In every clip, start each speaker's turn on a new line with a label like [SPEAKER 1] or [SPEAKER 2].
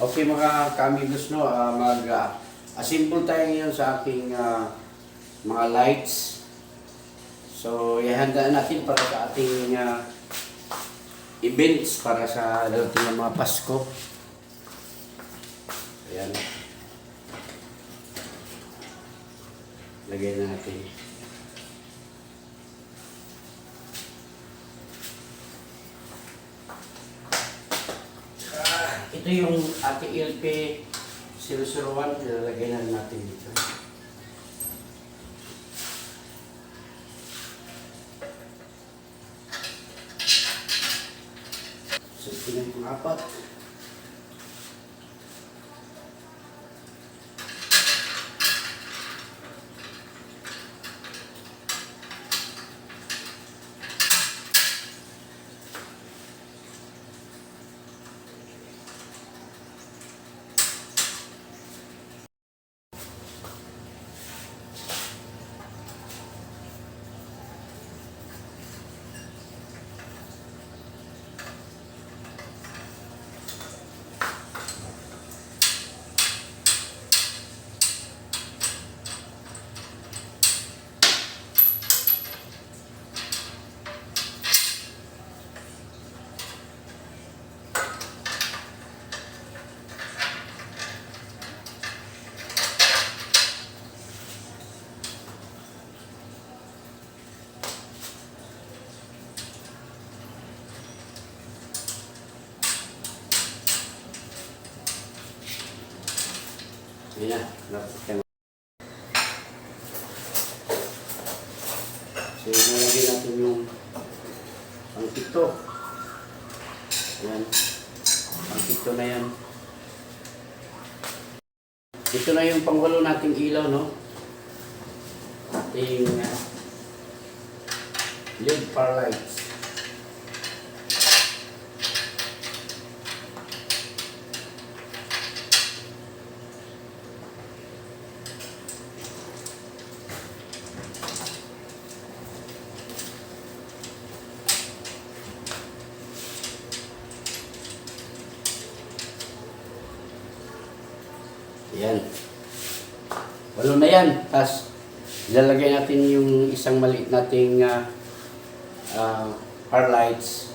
[SPEAKER 1] Okay mga kamigos no, ah, mag ah, assemble tayo ngayon sa ating ah, mga lights. So, ihandaan natin para sa ating ah, events para sa darating ng mga Pasko. Ayan. Lagay na natin. Ito yung ating LP 001, ilalagay na natin dito. So, ito yung apat. Ayan na. So, nalagay natin yung pang pito. Ayan. Pang pito na yan. Ito na yung pangwalo nating ilaw, no? Ating uh, LED power lights. Ayan. Walo na yan. Tapos, ilalagay natin yung isang maliit nating uh, uh, power lights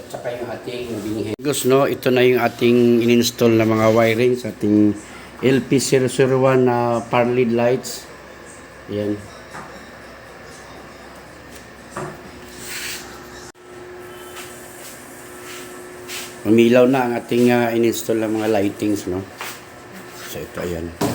[SPEAKER 1] at saka yung ating binhi. Gusto no, ito na yung ating in-install na mga wiring sa ating LP001 na power lead lights. Ayan. Umilaw na ang ating uh, in-install na mga lightings, no? So ito, ayan.